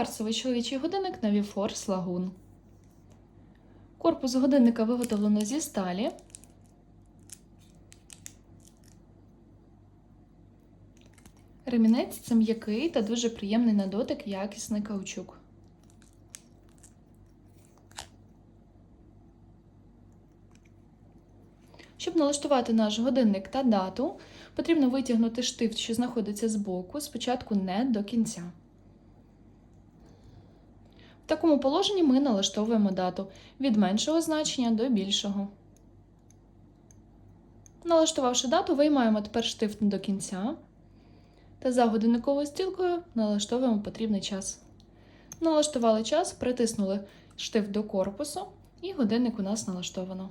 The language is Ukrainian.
Кварцевий чоловічий годинник на Force Lagoon. Корпус годинника виготовлено зі сталі. Ремінець це м'який та дуже приємний на дотик якісний каучук. Щоб налаштувати наш годинник та дату, потрібно витягнути штифт, що знаходиться збоку, спочатку не до кінця. Такому положенні ми налаштовуємо дату від меншого значення до більшого. Налаштувавши дату, виймаємо тепер штифт до кінця та за годинниковою стрілкою налаштовуємо потрібний час. Налаштували час, притиснули штифт до корпусу, і годинник у нас налаштовано.